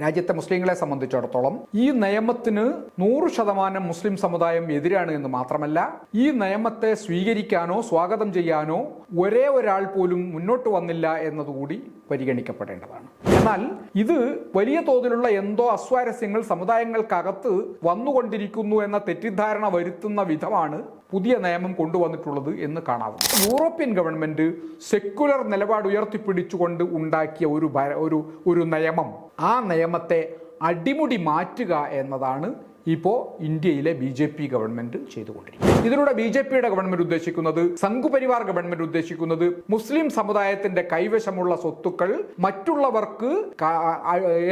രാജ്യത്തെ മുസ്ലിങ്ങളെ സംബന്ധിച്ചിടത്തോളം ഈ നിയമത്തിന് നൂറ് ശതമാനം മുസ്ലിം സമുദായം എതിരാണ് എന്ന് മാത്രമല്ല ഈ നിയമത്തെ സ്വീകരിക്കാനോ സ്വാഗതം ചെയ്യാനോ ഒരേ ഒരാൾ പോലും മുന്നോട്ട് വന്നില്ല എന്നതുകൂടി പരിഗണിക്കപ്പെടേണ്ടതാണ്. എന്നാൽ ഇത് വലിയ തോതിലുള്ള എന്തോ അസ്വാരസ്യങ്ങൾ സമുദായങ്ങൾക്കകത്ത് വന്നുകൊണ്ടിരിക്കുന്നു എന്ന തെറ്റിദ്ധാരണ വരുത്തുന്ന വിധമാണ് പുതിയ നിയമം കൊണ്ടുവന്നിട്ടുള്ളത് എന്ന് കാണാവുന്നു. യൂറോപ്യൻ ഗവൺമെന്റ് സെക്യുലർ നിലപാട് ഉയർത്തിപ്പിടിച്ചുകൊണ്ട് ഉണ്ടാക്കിയ ഒരു ഒരു ഒരു നിയമം. ആ നിയമത്തെ അടിമുടി മാറ്റുക എന്നതാണ് ഇപ്പോൾ ഇന്ത്യയിലെ ബി ജെ പി ചെയ്തുകൊണ്ടിരിക്കുന്നത്. ഇതിലൂടെ ബി ജെ പിയുടെ ഗവൺമെന്റ് ഉദ്ദേശിക്കുന്നത് സംഘുപരിവാർ ഗവൺമെന്റ് ഉദ്ദേശിക്കുന്നത് മുസ്ലിം സമുദായത്തിന്റെ കൈവശമുള്ള സ്വത്തുക്കൾ മറ്റുള്ളവർക്ക്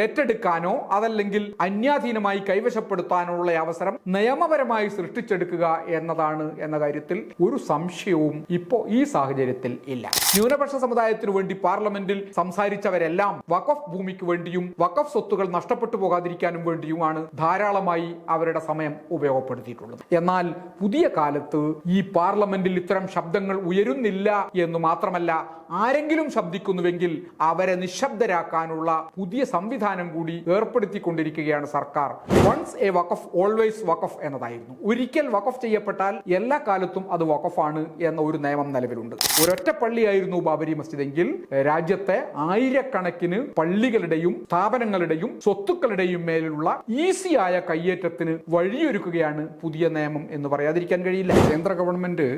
ഏറ്റെടുക്കാനോ അതല്ലെങ്കിൽ അന്യാധീനമായി കൈവശപ്പെടുത്താനോ ഉള്ള അവസരം നിയമപരമായി സൃഷ്ടിച്ചെടുക്കുക എന്നതാണ് എന്ന കാര്യത്തിൽ ഒരു സംശയവും ഇപ്പോ ഈ സാഹചര്യത്തിൽ ഇല്ല. ന്യൂനപക്ഷ സമുദായത്തിനു വേണ്ടി പാർലമെന്റിൽ സംസാരിച്ചവരെല്ലാം വഖഫ് ഭൂമിക്ക് വേണ്ടിയും വഖഫ് സ്വത്തുകൾ നഷ്ടപ്പെട്ടു പോകാതിരിക്കാനും വേണ്ടിയുമാണ് ധാരാളമായി അവരുടെ സമയം ഉപയോഗപ്പെടുത്തിയിട്ടുള്ളത്. എന്നാൽ പുതിയ കാലത്ത് ഈ പാർലമെന്റിൽ ഇത്തരം ശബ്ദങ്ങൾ ഉയരുന്നില്ല എന്ന് മാത്രമല്ല ആരെങ്കിലും ശബ്ദിക്കുന്നുവെങ്കിൽ അവരെ നിശബ്ദരാക്കാനുള്ള പുതിയ സംവിധാനം കൂടി ഏർപ്പെടുത്തിക്കൊണ്ടിരിക്കുകയാണ് സർക്കാർ. Once a Waqf always Waqf എന്നതായിരുന്നു. ഒരിക്കൽ വഖഫ് ചെയ്യപ്പെട്ടാൽ എല്ലാ കാലത്തും അത് വഖഫാണ് എന്ന ഒരു നിയമം നിലവിലുണ്ട്. ഒരൊറ്റ പള്ളിയായിരുന്നു ബാബരി മസ്ജിദെങ്കിൽ രാജ്യത്തെ ആയിരക്കണക്കിന് പള്ളികളുടെയും സ്ഥാപനങ്ങളുടെയും സ്വത്തുക്കളുടെയും മേലുള്ള ഈസിയായ കയ്യേറ്റത്തിന് വഴിയൊരുക്കുകയാണ് പുതിയ നിയമം എന്ന് പറയാതിരിക്കാൻ കഴിയില്ല. കേന്ദ്ര ഗവൺമെന്റ്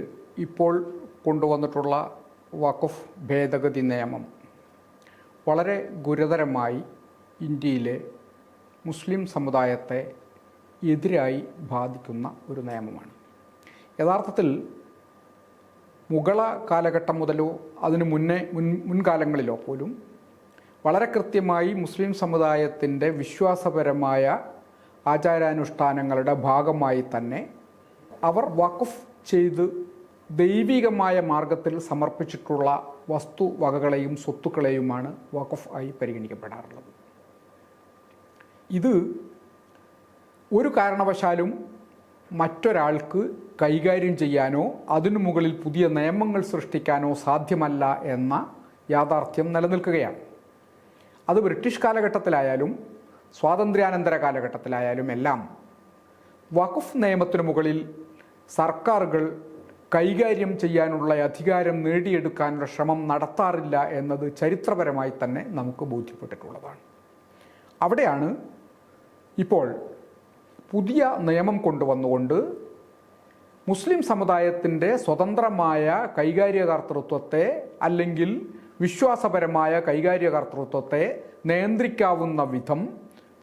ഇപ്പോൾ കൊണ്ടുവന്നിട്ടുള്ള വഖഫ് ഭേദഗതി നിയമം. വളരെ ഗുരുതരമായി ഇന്ത്യയിലെ മുസ്ലിം സമുദായത്തെ എതിരായി ബാധിക്കുന്ന ഒരു നിയമമാണ്. യഥാർത്ഥത്തിൽ മുഗള കാലഘട്ടം മുതലോ അതിനു മുന്നേ മുൻ മുൻകാലങ്ങളിലോ പോലും വളരെ കൃത്യമായി മുസ്ലിം സമുദായത്തിന്റെ വിശ്വാസപരമായ ആചാരാനുഷ്ഠാനങ്ങളുടെ ഭാഗമായി തന്നെ അവർ വഖഫ് ചെയ്ത് ദൈവികമായ മാർഗത്തിൽ സമർപ്പിച്ചിട്ടുള്ള വസ്തുവകകളെയും സ്വത്തുക്കളെയുമാണ് വഖഫ് ആയി പരിഗണിക്കപ്പെടാറുള്ളത്. ഇത് ഒരു കാരണവശാലും മറ്റൊരാൾക്ക് കൈകാര്യം ചെയ്യാനോ അതിനു മുകളിൽ പുതിയ നിയമങ്ങൾ സൃഷ്ടിക്കാനോ സാധ്യമല്ല എന്ന യാഥാർത്ഥ്യം നിലനിൽക്കുകയാണ്. അത് ബ്രിട്ടീഷ് കാലഘട്ടത്തിലായാലും സ്വാതന്ത്ര്യാനന്തര കാലഘട്ടത്തിലായാലും എല്ലാം വഖഫ് നിയമത്തിനു മുകളിൽ സർക്കാരുകൾ കൈകാര്യം ചെയ്യാനുള്ള അധികാരം നേടിയെടുക്കാനുള്ള ശ്രമം നടത്താറില്ല എന്നത് ചരിത്രപരമായി തന്നെ നമുക്ക് ബോധ്യപ്പെട്ടിട്ടുള്ളതാണ്. അവിടെയാണ് ഇപ്പോൾ പുതിയ നിയമം കൊണ്ടുവന്നുകൊണ്ട് മുസ്ലിം സമുദായത്തിന്റെ സ്വതന്ത്രമായ കൈകാര്യകർത്തൃത്വത്തെ അല്ലെങ്കിൽ വിശ്വാസപരമായ കൈകാര്യകർത്തൃത്വത്തെ നിയന്ത്രിക്കാവുന്ന വിധം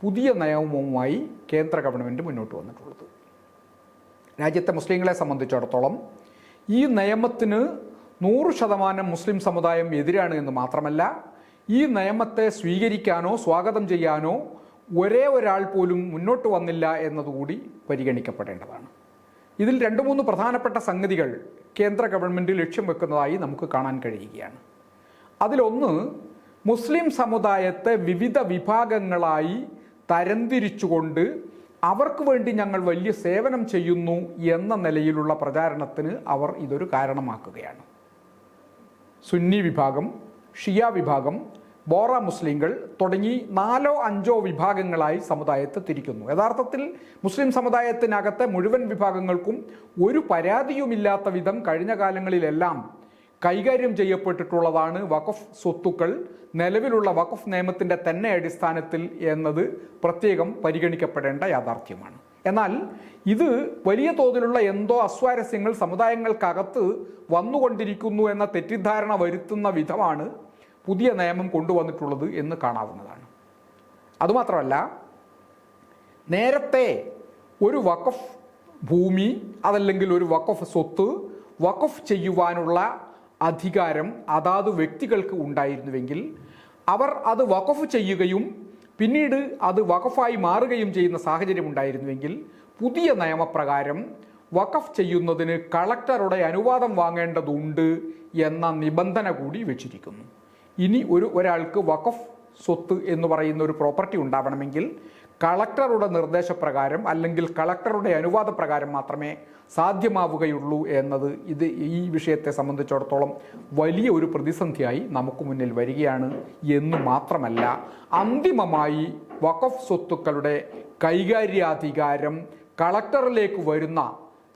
പുതിയ നിയമവുമായി കേന്ദ്ര ഗവൺമെന്റ് മുന്നോട്ട് വന്നിട്ടുള്ളത്. രാജ്യത്തെ മുസ്ലിങ്ങളെ സംബന്ധിച്ചിടത്തോളം ഈ നിയമത്തിന് നൂറ് ശതമാനം മുസ്ലിം സമുദായം എതിരാണ് എന്ന് മാത്രമല്ല ഈ നിയമത്തെ സ്വീകരിക്കാനോ സ്വാഗതം ചെയ്യാനോ ഒരേ ഒരാൾ പോലും മുന്നോട്ട് വന്നില്ല എന്നതുകൂടി പരിഗണിക്കപ്പെടേണ്ടതാണ്. ഇതിൽ രണ്ട് മൂന്ന് പ്രധാനപ്പെട്ട സംഗതികൾ കേന്ദ്ര ഗവൺമെന്റ് ലക്ഷ്യം വെക്കുന്നതായി നമുക്ക് കാണാൻ കഴിയുകയാണ്. അതിലൊന്ന് മുസ്ലിം സമുദായത്തെ വിവിധ വിഭാഗങ്ങളായി തരംതിരിച്ചുകൊണ്ട് അവർക്ക് വേണ്ടി ഞങ്ങൾ വലിയ സേവനം ചെയ്യുന്നു എന്ന നിലയിലുള്ള പ്രചാരണത്തിന് അവർ ഇതൊരു കാരണമാക്കുകയാണ്. സുന്നി വിഭാഗം ഷിയ വിഭാഗം ബോറ മുസ്ലിങ്ങൾ തുടങ്ങി നാലോ അഞ്ചോ വിഭാഗങ്ങളായി സമുദായത്തെ തിരിക്കുന്നു. യഥാർത്ഥത്തിൽ മുസ്ലിം സമുദായത്തിനകത്തെ മുഴുവൻ വിഭാഗങ്ങൾക്കും ഒരു പരാതിയുമില്ലാത്ത വിധം കഴിഞ്ഞ കാലങ്ങളിലെല്ലാം കൈകാര്യം ചെയ്യപ്പെട്ടിട്ടുള്ളതാണ് വഖഫ് സ്വത്തുക്കൾ. നിലവിലുള്ള വഖഫ് നിയമത്തിന്റെ തന്നെ അടിസ്ഥാനത്തിൽ എന്നത് പ്രത്യേകം പരിഗണിക്കപ്പെടേണ്ട യാഥാർത്ഥ്യമാണ്. എന്നാൽ ഇത് വലിയ തോതിലുള്ള എന്തോ അസ്വാരസ്യങ്ങൾ സമുദായങ്ങൾക്കകത്ത് വന്നുകൊണ്ടിരിക്കുന്നു എന്ന തെറ്റിദ്ധാരണ വരുത്തുന്ന വിധമാണ് പുതിയ നിയമം കൊണ്ടുവന്നിട്ടുള്ളത് എന്ന് കാണാവുന്നതാണ്. അതുമാത്രമല്ല നേരത്തെ ഒരു വഖഫ് ഭൂമി അതല്ലെങ്കിൽ ഒരു വഖഫ് സ്വത്ത് വഖഫ് ചെയ്യുവാനുള്ള അധികാരം അതാത് വ്യക്തികൾക്ക് ഉണ്ടായിരുന്നുവെങ്കിൽ അവർ അത് വഖഫ് ചെയ്യുകയും പിന്നീട് അത് വഖഫായി മാറുകയും ചെയ്യുന്ന സാഹചര്യം ഉണ്ടായിരുന്നുവെങ്കിൽ പുതിയ നിയമപ്രകാരം വഖഫ് ചെയ്യുന്നതിന് കളക്ടറുടെ അനുവാദം വാങ്ങേണ്ടതുണ്ട് എന്ന നിബന്ധന കൂടി വെച്ചിരിക്കുന്നു. ഇനി ഒരു ഒരാൾക്ക് വഖഫ് സ്വത്ത് എന്ന് പറയുന്ന ഒരു പ്രോപ്പർട്ടി ഉണ്ടാവണമെങ്കിൽ കളക്ടറുടെ നിർദ്ദേശപ്രകാരം അല്ലെങ്കിൽ കളക്ടറുടെ അനുവാദപ്രകാരം മാത്രമേ സാധ്യമാവുകയുള്ളൂ എന്നത് ഇത് ഈ വിഷയത്തെ സംബന്ധിച്ചിടത്തോളം വലിയ ഒരു പ്രതിസന്ധിയായി നമുക്ക് മുന്നിൽ വരികയാണ് എന്ന് മാത്രമല്ല അന്തിമമായി വഖഫ് സ്വത്തുക്കളുടെ കൈകാര്യാധികാരം കളക്ടറിലേക്ക് വരുന്ന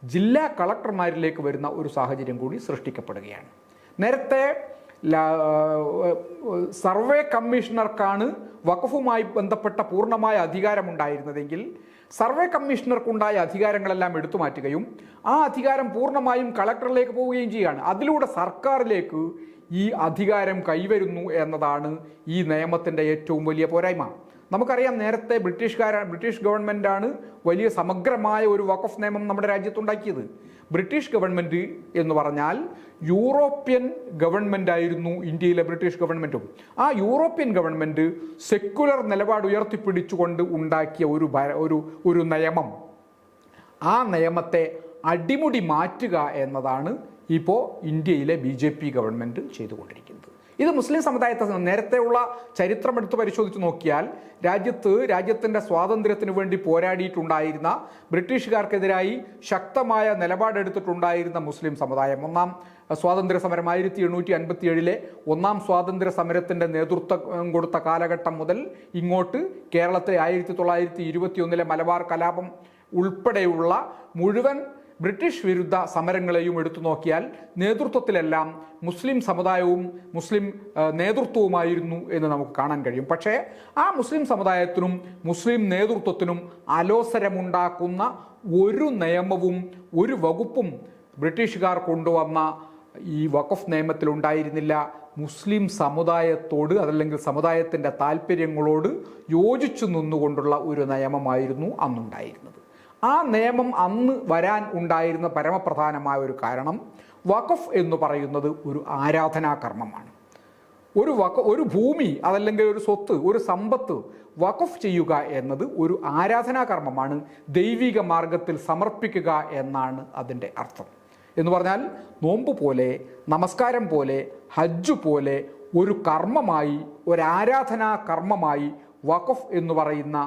ജില്ലാ കളക്ടർമാരിലേക്ക് വരുന്ന ഒരു സാഹചര്യം കൂടി സൃഷ്ടിക്കപ്പെടുകയാണ്. നേരത്തെ സർവേ കമ്മീഷണർക്കാണ് വഖഫുമായി ബന്ധപ്പെട്ട പൂർണമായ അധികാരമുണ്ടായിരുന്നതെങ്കിൽ സർവേ കമ്മീഷണർക്കുണ്ടായ അധികാരങ്ങളെല്ലാം എടുത്തു മാറ്റുകയും ആ അധികാരം പൂർണമായും കളക്ടറിലേക്ക് പോവുകയും ചെയ്യുകയാണ്. അതിലൂടെ സർക്കാരിലേക്ക് ഈ അധികാരം കൈവരുന്നു എന്നതാണ് ഈ നിയമത്തിന്റെ ഏറ്റവും വലിയ പോരായ്മ. നമുക്കറിയാം നേരത്തെ ബ്രിട്ടീഷുകാര ബ്രിട്ടീഷ് ഗവൺമെന്റാണ് വലിയ സമഗ്രമായ ഒരു വഖഫ് നിയമം നമ്മുടെ രാജ്യത്തുണ്ടാക്കിയത്. ബ്രിട്ടീഷ് ഗവൺമെന്റ് എന്ന് പറഞ്ഞാൽ യൂറോപ്യൻ ഗവൺമെന്റ് ആയിരുന്നു ഇന്ത്യയിലെ ബ്രിട്ടീഷ് ഗവൺമെന്റും ആ യൂറോപ്യൻ ഗവൺമെന്റ് സെക്യുലർ നിലപാട് ഉയർത്തിപ്പിടിച്ചുകൊണ്ട് ഉണ്ടാക്കിയ ഒരു ഒരു ഒരു നിയമം. ആ നിയമത്തെ അടിമുടി മാറ്റുക എന്നതാണ് ഇപ്പോൾ ഇന്ത്യയിലെ ബി ജെ പി ഗവൺമെന്റ് ചെയ്തുകൊണ്ടിരിക്കുന്നത്. ഇത് മുസ്ലിം സമുദായത്തെ നേരത്തെയുള്ള ചരിത്രം എടുത്ത് പരിശോധിച്ച് നോക്കിയാൽ രാജ്യത്ത് രാജ്യത്തിന്റെ സ്വാതന്ത്ര്യത്തിന് വേണ്ടി പോരാടിയിട്ടുണ്ടായിരുന്ന ബ്രിട്ടീഷുകാർക്കെതിരായി ശക്തമായ നിലപാടെടുത്തിട്ടുണ്ടായിരുന്ന മുസ്ലിം സമുദായം. ഒന്നാം സ്വാതന്ത്ര്യ സമരം ആയിരത്തി എണ്ണൂറ്റി അൻപത്തി ഏഴിലെ ഒന്നാം സ്വാതന്ത്ര്യ സമരത്തിന്റെ നേതൃത്വം കൊടുത്ത കാലഘട്ടം മുതൽ ഇങ്ങോട്ട് കേരളത്തെ ആയിരത്തി തൊള്ളായിരത്തി ഇരുപത്തി ഒന്നിലെ മലബാർ കലാപം ഉൾപ്പെടെയുള്ള മുഴുവൻ ബ്രിട്ടീഷ് വിരുദ്ധ സമരങ്ങളെയും എടുത്തു നോക്കിയാൽ നേതൃത്വത്തിലെല്ലാം മുസ്ലിം സമുദായവും മുസ്ലിം നേതൃത്വവുമായിരുന്നു എന്ന് നമുക്ക് കാണാൻ കഴിയും. പക്ഷേ ആ മുസ്ലിം സമുദായത്തിനും മുസ്ലിം നേതൃത്വത്തിനും അലോസരമുണ്ടാക്കുന്ന ഒരു നിയമവും ഒരു വകുപ്പും ബ്രിട്ടീഷുകാർ കൊണ്ടുവന്ന ഈ വഖഫ് നിയമത്തിൽ ഉണ്ടായിരുന്നില്ല മുസ്ലിം സമുദായത്തോട് അതല്ലെങ്കിൽ സമുദായത്തിന്റെ താല്പര്യങ്ങളോട് യോജിച്ചു നിന്നുകൊണ്ടുള്ള ഒരു നിയമമായിരുന്നു അന്നുണ്ടായിരുന്നത്. ആ നിയമം അന്ന് വരാൻ ഉണ്ടായിരുന്ന പരമപ്രധാനമായ ഒരു കാരണം വഖഫ് എന്ന് പറയുന്നത് ഒരു ആരാധനാ കർമ്മമാണ്. ഒരു വക ഒരു ഭൂമി അതല്ലെങ്കിൽ ഒരു സ്വത്ത് ഒരു സമ്പത്ത് വഖഫ് ചെയ്യുക എന്നത് ഒരു ആരാധനാ കർമ്മമാണ്. ദൈവിക മാർഗത്തിൽ സമർപ്പിക്കുക എന്നാണ് അതിന്റെ അർത്ഥം. എന്ന് പറഞ്ഞാൽ നോമ്പ് പോലെ നമസ്കാരം പോലെ ഹജ്ജ് പോലെ ഒരു കർമ്മമായി ഒരു ആരാധനാ കർമ്മമായി വഖഫ് എന്ന് പറയുന്ന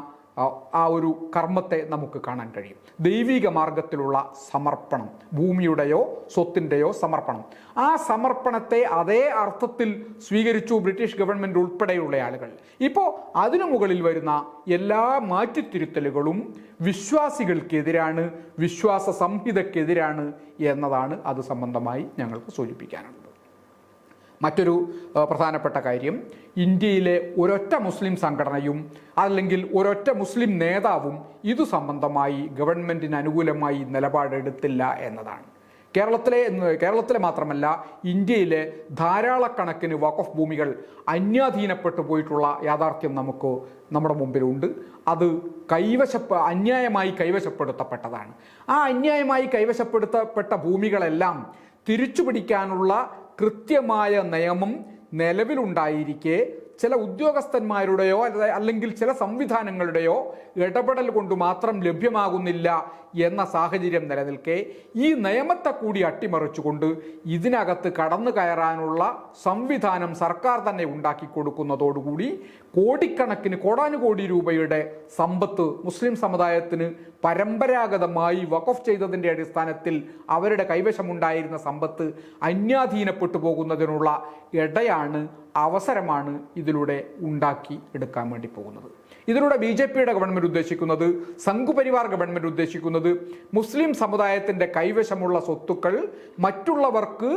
ആ- ഒരു കർമ്മത്തെ നമുക്ക് കാണാൻ കഴിയും. ദൈവിക മാർഗത്തിലുള്ള സമർപ്പണം ഭൂമിയുടെയോ സ്വത്തിന്റെയോ സമർപ്പണം. ആ സമർപ്പണത്തെ അതേ അർത്ഥത്തിൽ സ്വീകരിച്ചു ബ്രിട്ടീഷ് ഗവൺമെന്റ് ഉൾപ്പെടെയുള്ള ആളുകൾ. ഇപ്പോൾ അതിനു മുകളിൽ വരുന്ന എല്ലാ മാറ്റിത്തിരുത്തലുകളും വിശ്വാസികൾക്കെതിരാണ് വിശ്വാസ സംഹിതക്കെതിരാണ് എന്നതാണ് അത് സംബന്ധമായി ഞങ്ങൾക്ക് സൂചിപ്പിക്കാനുള്ളത്. മറ്റൊരു പ്രധാനപ്പെട്ട കാര്യം ഇന്ത്യയിലെ ഒരൊറ്റ മുസ്ലിം സംഘടനയും അല്ലെങ്കിൽ ഒരൊറ്റ മുസ്ലിം നേതാവും ഇതു സംബന്ധമായി ഗവൺമെന്റിന് അനുകൂലമായി നിലപാടെടുത്തില്ല എന്നതാണ്. കേരളത്തിലെ കേരളത്തിലെ മാത്രമല്ല ഇന്ത്യയിലെ ധാരാളക്കണക്കിന് വഖഫ് ഭൂമികൾ അന്യാധീനപ്പെട്ടു പോയിട്ടുള്ള യാഥാർത്ഥ്യം നമുക്ക് നമ്മുടെ മുമ്പിലുണ്ട്. അത് കൈവശപ്പ അന്യായമായി കൈവശപ്പെടുത്തപ്പെട്ടതാണ്. ആ അന്യായമായി കൈവശപ്പെടുത്തപ്പെട്ട ഭൂമികളെല്ലാം തിരിച്ചു പിടിക്കാനുള്ള കൃത്യമായ നിയമം നിലവിലുണ്ടായിരിക്കെ ചില ഉദ്യോഗസ്ഥന്മാരുടെയോ അല്ല- അല്ലെങ്കിൽ ചില സംവിധാനങ്ങളുടെയോ ഇടപെടൽ കൊണ്ട് മാത്രം ലഭ്യമാകുന്നില്ല എന്ന സാഹചര്യം നിലനിൽക്കെ ഈ നിയമത്തെ കൂടി അട്ടിമറിച്ചുകൊണ്ട് ഇതിനകത്ത് കടന്നു കയറാനുള്ള സംവിധാനം സർക്കാർ തന്നെ ഉണ്ടാക്കി കൊടുക്കുന്നതോടുകൂടി കോടിക്കണക്കിന് കോടാനുകോടി രൂപയുടെ സമ്പത്ത് മുസ്ലിം സമുദായത്തിന് പരമ്പരാഗതമായി വഖഫ് ചെയ്തതിന്റെ അടിസ്ഥാനത്തിൽ അവരുടെ കൈവശമുണ്ടായിരുന്ന സമ്പത്ത് അന്യാധീനപ്പെട്ടു പോകുന്നതിനുള്ള ഇടയാണ് അവസരമാണ് ഇതിലൂടെ ഉണ്ടാക്കി എടുക്കാൻ വേണ്ടി പോകുന്നത്. ഇതിലൂടെ ബി ജെ പിയുടെ ഗവൺമെന്റ് ഉദ്ദേശിക്കുന്നത് സംഘുപരിവാർ ഗവൺമെന്റ് ഉദ്ദേശിക്കുന്നത് മുസ്ലിം സമുദായത്തിന്റെ കൈവശമുള്ള സ്വത്തുക്കൾ മറ്റുള്ളവർക്ക്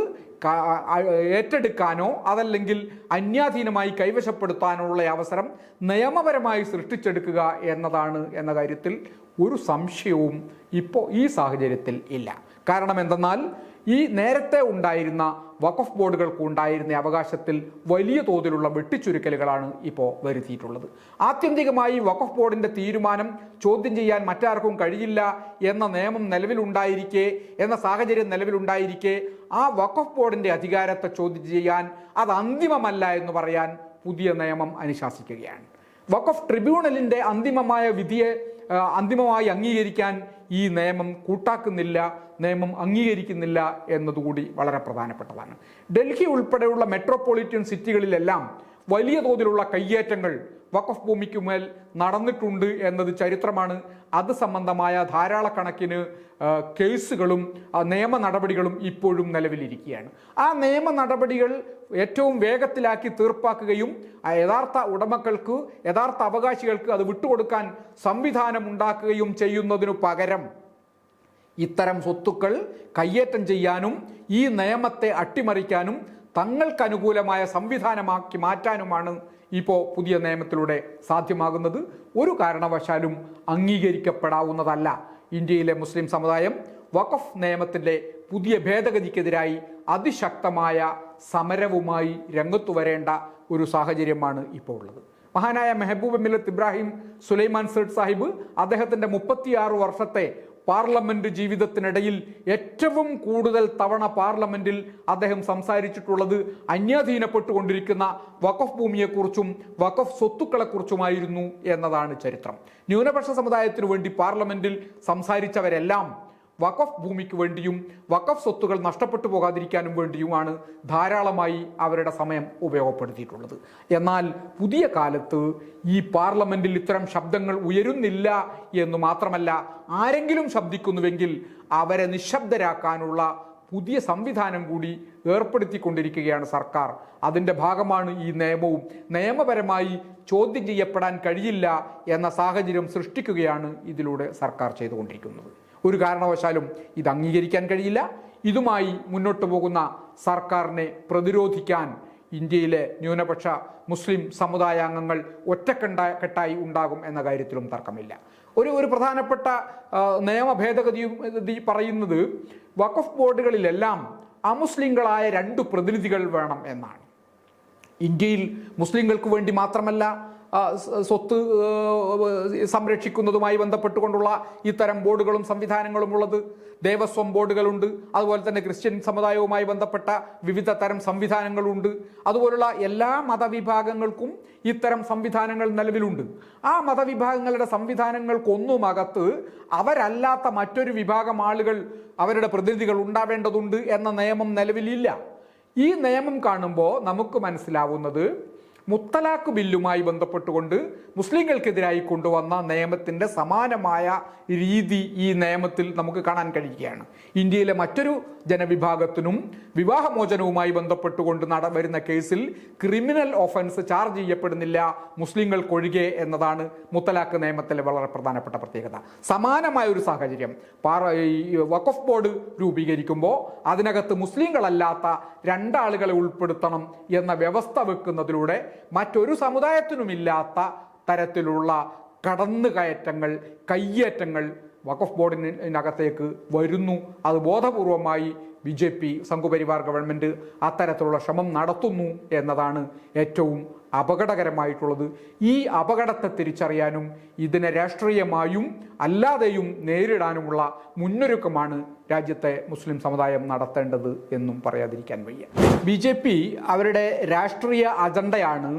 ഏറ്റെടുക്കാനോ അതല്ലെങ്കിൽ അന്യാധീനമായി കൈവശപ്പെടുത്താനോ ഉള്ള അവസരം നിയമപരമായി സൃഷ്ടിച്ചെടുക്കുക എന്നതാണ് എന്ന കാര്യത്തിൽ ഒരു സംശയവും ഇപ്പോൾ ഈ സാഹചര്യത്തിൽ ഇല്ല. കാരണം എന്തെന്നാൽ ഈ നേരത്തെ ഉണ്ടായിരുന്ന വഖഫ് ബോർഡുകൾക്ക് ഉണ്ടായിരുന്ന അവകാശത്തിൽ വലിയ തോതിലുള്ള വെട്ടിച്ചുരുക്കലുകളാണ് ഇപ്പോൾ വരുത്തിയിട്ടുള്ളത്. ആത്യന്തികമായി വഖഫ് ബോർഡിന്റെ തീരുമാനം ചോദ്യം ചെയ്യാൻ മറ്റാർക്കും കഴിയില്ല എന്ന നിയമം നിലവിലുണ്ടായിരിക്കെ എന്ന സാഹചര്യം നിലവിലുണ്ടായിരിക്കെ ആ വഖഫ് ബോർഡിന്റെ അധികാരത്തെ ചോദ്യം ചെയ്യാൻ അത് അന്തിമമല്ല എന്ന് പറയാൻ പുതിയ നിയമം അനുശാസിക്കുകയാണ്. വഖഫ് ട്രിബ്യൂണലിന്റെ അന്തിമമായ വിധിയെ അന്തിമമായി അംഗീകരിക്കാൻ ഈ നിയമം കൂട്ടാക്കുന്നില്ല നിയമം അംഗീകരിക്കുന്നില്ല എന്നതുകൂടി വളരെ പ്രധാനപ്പെട്ടതാണ്. ഡൽഹി ഉൾപ്പെടെയുള്ള മെട്രോപൊളിറ്റൻ സിറ്റികളിലെല്ലാം വലിയ തോതിലുള്ള കയ്യേറ്റങ്ങൾ വഖഫ് ഭൂമിക്കുമേൽ നടന്നിട്ടുണ്ട് എന്നത് ചരിത്രമാണ്. അത് സംബന്ധമായ ധാരാളക്കണക്കിന് കേസുകളും നിയമ നടപടികളും ഇപ്പോഴും നിലവിലിരിക്കുകയാണ്. ആ നിയമ നടപടികൾ ഏറ്റവും വേഗത്തിലാക്കി തീർപ്പാക്കുകയും യഥാർത്ഥ ഉടമകൾക്ക് യഥാർത്ഥ അവകാശികൾക്ക് അത് വിട്ടുകൊടുക്കാൻ സംവിധാനം ഉണ്ടാക്കുകയും ചെയ്യുന്നതിനു പകരം ഇത്തരം സ്വത്തുക്കൾ കയ്യേറ്റം ചെയ്യാനും ഈ നിയമത്തെ അട്ടിമറിക്കാനും തങ്ങൾക്ക് അനുകൂലമായ സംവിധാനമാക്കി മാറ്റാനുമാണ് ഇപ്പോൾ പുതിയ നിയമത്തിലൂടെ സാധ്യമാകുന്നത് ഒരു കാരണവശാലും അംഗീകരിക്കപ്പെടാവുന്നതല്ല. ഇന്ത്യയിലെ മുസ്ലിം സമുദായം വഖഫ് നിയമത്തിന്റെ പുതിയ ഭേദഗതിക്കെതിരായി അതിശക്തമായ സമരവുമായി രംഗത്തു വരേണ്ട ഒരു സാഹചര്യമാണ് ഇപ്പോൾ ഉള്ളത്. മഹാനായ മെഹബൂബ് മില്ലത്ത് ഇബ്രാഹിം സുലൈമാൻ സേഡ് സാഹിബ് അദ്ദേഹത്തിന്റെ മുപ്പത്തിയാറ് വർഷത്തെ പാർലമെന്റ് ജീവിതത്തിനിടയിൽ ഏറ്റവും കൂടുതൽ തവണ പാർലമെന്റിൽ അദ്ദേഹം സംസാരിച്ചിട്ടുള്ളത് അന്യാധീനപ്പെട്ടുകൊണ്ടിരിക്കുന്ന വഖഫ് ഭൂമിയെക്കുറിച്ചും വഖഫ് സ്വത്തുക്കളെക്കുറിച്ചുമായിരുന്നു എന്നതാണ് ചരിത്രം. ന്യൂനപക്ഷ സമുദായത്തിനു വേണ്ടി പാർലമെന്റിൽ സംസാരിച്ചവരെല്ലാം വഖഫ് ഭൂമിക്ക് വേണ്ടിയും വഖഫ് സ്വത്തുകൾ നഷ്ടപ്പെട്ടു പോകാതിരിക്കാനും വേണ്ടിയുമാണ് ധാരാളമായി അവരുടെ സമയം ഉപയോഗപ്പെടുത്തിയിട്ടുള്ളത്. എന്നാൽ പുതിയ കാലത്ത് ഈ പാർലമെന്റിൽ ഇത്തരം ശബ്ദങ്ങൾ ഉയരുന്നില്ല എന്ന് മാത്രമല്ല ആരെങ്കിലും ശബ്ദിക്കുന്നുവെങ്കിൽ അവരെ നിശബ്ദരാക്കാനുള്ള പുതിയ സംവിധാനം കൂടി ഏർപ്പെടുത്തിക്കൊണ്ടിരിക്കുകയാണ് സർക്കാർ. അതിന്റെ ഭാഗമാണ് ഈ നിയമവും. നിയമപരമായി ചോദ്യം ചെയ്യപ്പെടാൻ കഴിയില്ല എന്ന സാഹചര്യം സൃഷ്ടിക്കുകയാണ് ഇതിലൂടെ സർക്കാർ ചെയ്തുകൊണ്ടിരിക്കുന്നത്. ഒരു കാരണവശാലും ഇത് അംഗീകരിക്കാൻ കഴിയില്ല. ഇതുമായി മുന്നോട്ട് പോകുന്ന സർക്കാരിനെ പ്രതിരോധിക്കാൻ ഇന്ത്യയിലെ ന്യൂനപക്ഷ മുസ്ലിം സമുദായാംഗങ്ങൾ ഒറ്റക്കെണ്ട കെട്ടായി ഉണ്ടാകും എന്ന കാര്യത്തിലും തർക്കമില്ല. ഒരു ഒരു പ്രധാനപ്പെട്ട നിയമ ഭേദഗതി പറയുന്നത് വഖഫ് ബോർഡുകളിലെല്ലാം അമുസ്ലിങ്ങളായ രണ്ട് പ്രതിനിധികൾ വേണം എന്നാണ്. ഇന്ത്യയിൽ മുസ്ലിങ്ങൾക്ക് വേണ്ടി മാത്രമല്ല സ്വത്ത് സംരക്ഷിക്കുന്നതുമായി ബന്ധപ്പെട്ടുകൊണ്ടുള്ള ഇത്തരം ബോർഡുകളും സംവിധാനങ്ങളും ഉള്ളത്. ദേവസ്വം ബോർഡുകളുണ്ട്. അതുപോലെ തന്നെ ക്രിസ്ത്യൻ സമുദായവുമായി ബന്ധപ്പെട്ട വിവിധ തരം സംവിധാനങ്ങളുണ്ട്. അതുപോലുള്ള എല്ലാ മതവിഭാഗങ്ങൾക്കും ഇത്തരം സംവിധാനങ്ങൾ നിലവിലുണ്ട്. ആ മതവിഭാഗങ്ങളുടെ സംവിധാനങ്ങൾക്കൊന്നും അകത്ത് അവരല്ലാത്ത മറ്റൊരു വിഭാഗം ആളുകൾ അവരുടെ പ്രതിനിധികൾ ഉണ്ടാവേണ്ടതുണ്ട് എന്ന നിയമം നിലവിലില്ല. ഈ നിയമം കാണുമ്പോൾ നമുക്ക് മനസ്സിലാവുന്നത് മുത്തലാഖ് ബില്ലുമായി ബന്ധപ്പെട്ടുകൊണ്ട് മുസ്ലിങ്ങൾക്കെതിരായി കൊണ്ടുവന്ന നിയമത്തിന്റെ സമാനമായ രീതി ഈ നിയമത്തിൽ നമുക്ക് കാണാൻ കഴിയുകയാണ്. ഇന്ത്യയിലെ മറ്റൊരു ജനവിഭാഗത്തിനും വിവാഹമോചനവുമായി ബന്ധപ്പെട്ടുകൊണ്ട് നട വരുന്ന കേസിൽ ക്രിമിനൽ ഓഫൻസ് ചാർജ് ചെയ്യപ്പെടുന്നില്ല മുസ്ലിങ്ങൾക്കൊഴികെ എന്നതാണ് മുത്തലാഖ് നിയമത്തിലെ വളരെ പ്രധാനപ്പെട്ട പ്രത്യേകത. സമാനമായ ഒരു സാഹചര്യം. പാറ വഖഫ് ബോർഡ് രൂപീകരിക്കുമ്പോൾ അതിനകത്ത് മുസ്ലിങ്ങളല്ലാത്ത രണ്ടാളുകളെ ഉൾപ്പെടുത്തണം എന്ന വ്യവസ്ഥ വെക്കുന്നതിലൂടെ മറ്റൊരു സമുദായത്തിനുമില്ലാത്ത തരത്തിലുള്ള കടന്നുകയറ്റങ്ങൾ കയ്യേറ്റങ്ങൾ വഖഫ് ബോർഡിനകത്തേക്ക് വരുന്നു. അത് ബോധപൂർവമായി B J P Sangh Parivar government അത്തരത്തിലുള്ള ശ്രമം നടത്തുന്നു എന്നതാണ് ഏറ്റവും അപകടകരമായിട്ടുള്ളത്. ഈ അപകടത്തെ തിരിച്ചറിയാനും ഇതിനെ രാഷ്ട്രീയമായും അല്ലാതെയും നേരിടാനുമുള്ള മുന്നൊരുക്കമാണ് രാജ്യത്തെ മുസ്ലിം സമുദായം നടത്തേണ്ടത് എന്നും പറയാതിരിക്കാൻ വയ്യ. ബി ജെ പി അവരുടെ രാഷ്ട്രീയ അജണ്ടയാണ്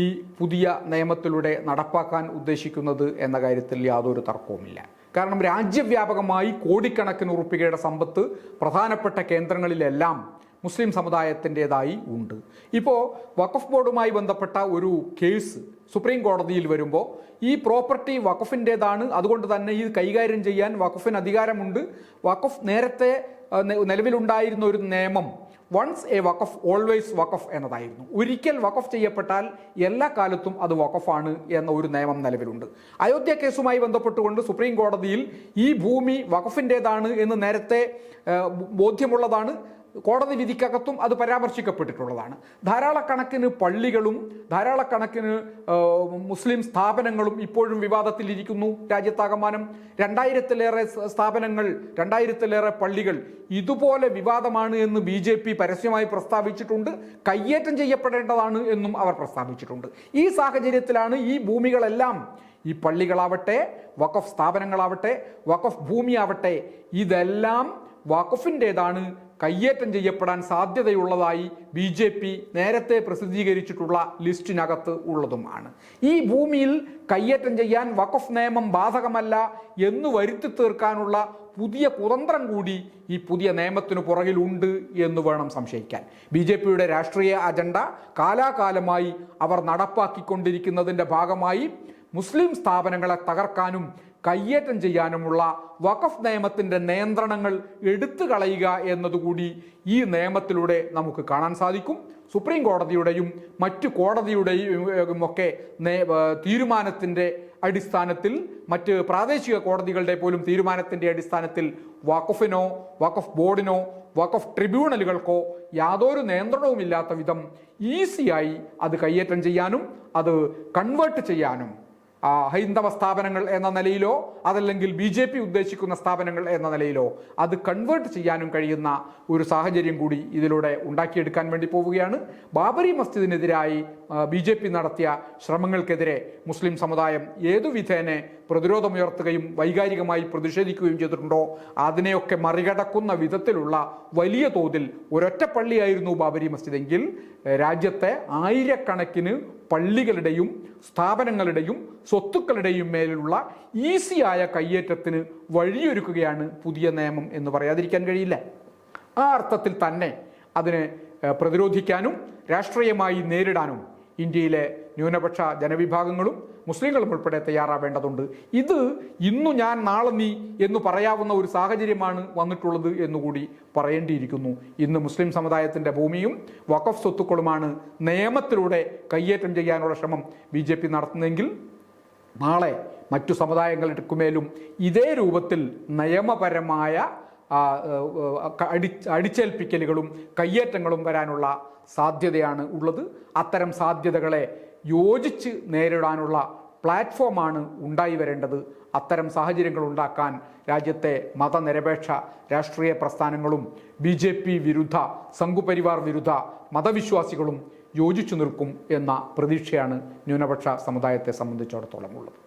ഈ പുതിയ നിയമത്തിലൂടെ നടപ്പാക്കാൻ ഉദ്ദേശിക്കുന്നത് എന്ന കാര്യത്തിൽ യാതൊരു തർക്കവുമില്ല. കാരണം രാജ്യവ്യാപകമായി കോടിക്കണക്കിന് ഉറുപ്പികയുടെ സമ്പത്ത് പ്രധാനപ്പെട്ട കേന്ദ്രങ്ങളിലെല്ലാം മുസ്ലിം സമുദായത്തിന്റെതായി ഉണ്ട്. ഇപ്പോൾ വഖഫ് ബോർഡുമായി ബന്ധപ്പെട്ട ഒരു കേസ് സുപ്രീം കോടതിയിൽ വരുമ്പോൾ ഈ പ്രോപ്പർട്ടി വഖഫിന്റെതാണ്. അതുകൊണ്ട് തന്നെ ഇത് കൈകാര്യം ചെയ്യാൻ വഖഫിന് അധികാരമുണ്ട്. വഖഫ് നേരത്തെ നിലവിലുണ്ടായിരുന്ന ഒരു നിയമം once a Waqf always Waqf എന്നതായിരുന്നു. ഒരിക്കൽ വഖഫ് ചെയ്യപ്പെട്ടാൽ എല്ലാ കാലത്തും അത് വഖഫാണ് എന്ന ഒരു നിയമം നിലവിലുണ്ട്. അയോധ്യ കേസുമായി ബന്ധപ്പെട്ടുകൊണ്ട് സുപ്രീം കോടതിയിൽ ഈ ഭൂമി വഖഫിന്റെതാണ് എന്ന് നേരത്തെ ബോധ്യമുള്ളതാണ്. കോടതി വിധിക്കകത്തും അത് പരാമർശിക്കപ്പെട്ടിട്ടുള്ളതാണ്. ധാരാളക്കണക്കിന് പള്ളികളും ധാരാളക്കണക്കിന് മുസ്ലിം സ്ഥാപനങ്ങളും ഇപ്പോഴും വിവാദത്തിലിരിക്കുന്നു. രാജ്യത്താകമാനം രണ്ടായിരത്തിലേറെ സ്ഥാപനങ്ങൾ രണ്ടായിരത്തിലേറെ പള്ളികൾ ഇതുപോലെ വിവാദമാണ് എന്ന് ബി ജെ പി പരസ്യമായി പ്രസ്താവിച്ചിട്ടുണ്ട്. കയ്യേറ്റം ചെയ്യപ്പെടേണ്ടതാണ് എന്നും അവർ പ്രസ്താവിച്ചിട്ടുണ്ട്. ഈ സാഹചര്യത്തിലാണ് ഈ ഭൂമികളെല്ലാം ഈ പള്ളികളാവട്ടെ വഖഫ് സ്ഥാപനങ്ങളാവട്ടെ വഖഫ് ഭൂമിയാവട്ടെ ഇതെല്ലാം വഖഫിന്റെതാണ് കയ്യേറ്റം ചെയ്യപ്പെടാൻ സാധ്യതയുള്ളതായി ബി ജെ പി നേരത്തെ പ്രസിദ്ധീകരിച്ചിട്ടുള്ള ലിസ്റ്റിനകത്ത് ഉള്ളതുമാണ്. ഈ ഭൂമിയിൽ കയ്യേറ്റം ചെയ്യാൻ വഖഫ് നിയമം ബാധകമല്ല എന്ന് വരുത്തി തീർക്കാനുള്ള പുതിയ കുതന്ത്രം കൂടി ഈ പുതിയ നിയമത്തിനു പുറകിലുണ്ട് എന്ന് വേണം സംശയിക്കാൻ. ബി ജെ പിയുടെ രാഷ്ട്രീയ അജണ്ട കാലാകാലമായി അവർ നടപ്പാക്കിക്കൊണ്ടിരിക്കുന്നതിന്റെ ഭാഗമായി മുസ്ലിം സ്ഥാപനങ്ങളെ തകർക്കാനും കയ്യേറ്റം ചെയ്യാനുമുള്ള വഖഫ് നിയമത്തിന്റെ നിയന്ത്രണങ്ങൾ എടുത്തു കളയുക എന്നതുകൂടി ഈ നിയമത്തിലൂടെ നമുക്ക് കാണാൻ സാധിക്കും. സുപ്രീം കോടതിയുടെയും മറ്റു കോടതിയുടെയും ഒക്കെ തീരുമാനത്തിന്റെ അടിസ്ഥാനത്തിൽ മറ്റ് പ്രാദേശിക കോടതികളുടെ പോലും തീരുമാനത്തിന്റെ അടിസ്ഥാനത്തിൽ വഖഫിനോ വഖഫ് ബോർഡിനോ വഖഫ് ട്രിബ്യൂണലുകൾക്കോ യാതൊരു നിയന്ത്രണവുമില്ലാത്ത വിധം ഈസിയായി അത് കയ്യേറ്റം ചെയ്യാനും അത് കൺവേർട്ട് ചെയ്യാനും ഹൈന്ദവ സ്ഥാപനങ്ങൾ എന്ന നിലയിലോ അതല്ലെങ്കിൽ ബി ജെ പി ഉദ്ദേശിക്കുന്ന സ്ഥാപനങ്ങൾ എന്ന നിലയിലോ അത് കൺവേർട്ട് ചെയ്യാനും കഴിയുന്ന ഒരു സാഹചര്യം കൂടി ഇതിലൂടെ ഉണ്ടാക്കിയെടുക്കാൻ വേണ്ടി പോവുകയാണ്. ബാബരി മസ്ജിദിനെതിരായി ബി നടത്തിയ ശ്രമങ്ങൾക്കെതിരെ മുസ്ലിം സമുദായം ഏതു വിധേനെ പ്രതിരോധമുയർത്തുകയും വൈകാരികമായി പ്രതിഷേധിക്കുകയും ചെയ്തിട്ടുണ്ടോ? അതിനെയൊക്കെ മറികടക്കുന്ന വിധത്തിലുള്ള വലിയ തോതിൽ ഒരൊറ്റ പള്ളിയായിരുന്നു ബാബരി മസ്ജിദെങ്കിൽ രാജ്യത്തെ ആയിരക്കണക്കിന് പള്ളികളുടെയും സ്ഥാപനങ്ങളുടെയും സ്വത്തുക്കളുടെയും മേലുള്ള ഈസിയായ കയ്യേറ്റത്തിന് വഴിയൊരുക്കുകയാണ് പുതിയ നിയമം എന്ന് പറയാതിരിക്കാൻ കഴിയില്ല. ആ അർത്ഥത്തിൽ തന്നെ അതിനെ പ്രതിരോധിക്കാനും രാഷ്ട്രീയമായി നേരിടാനും ഇന്ത്യയിലെ ന്യൂനപക്ഷ ജനവിഭാഗങ്ങളും മുസ്ലിങ്ങളും ഉൾപ്പെടെ തയ്യാറാവേണ്ടതുണ്ട്. ഇത് ഇന്നു ഞാൻ നാളെ നീ എന്ന് പറയാവുന്ന ഒരു സാഹചര്യമാണ് വന്നിട്ടുള്ളത് എന്നുകൂടി പറയേണ്ടിയിരിക്കുന്നു. ഇന്ന് മുസ്ലിം സമുദായത്തിന്റെ ഭൂമിയും വഖഫ് സ്വത്തുക്കളുമാണ് നിയമത്തിലൂടെ കയ്യേറ്റം ചെയ്യാനുള്ള ശ്രമം ബി ജെ പി നടത്തുന്നതെങ്കിൽ നാളെ മറ്റു സമുദായങ്ങൾക്കുമേലും ഇതേ രൂപത്തിൽ നിയമപരമായ അടി അടിച്ചേൽപ്പിക്കലുകളും കയ്യേറ്റങ്ങളും വരാനുള്ള സാധ്യതയാണ് ഉള്ളത്. അത്തരം സാധ്യതകളെ യോജിച്ച് നേരിടാനുള്ള പ്ലാറ്റ്ഫോമാണ് ഉണ്ടായി വരേണ്ടത്. അത്തരം സാഹചര്യങ്ങൾ ഉണ്ടാക്കാൻ രാജ്യത്തെ മതനിരപേക്ഷ രാഷ്ട്രീയ പ്രസ്ഥാനങ്ങളും ബി ജെ പി വിരുദ്ധ സംഘുപരിവാർ വിരുദ്ധ മതവിശ്വാസികളും യോജിച്ചു നിൽക്കും എന്ന പ്രതീക്ഷയാണ് ന്യൂനപക്ഷ സമുദായത്തെ സംബന്ധിച്ചിടത്തോളം ഉള്ളത്.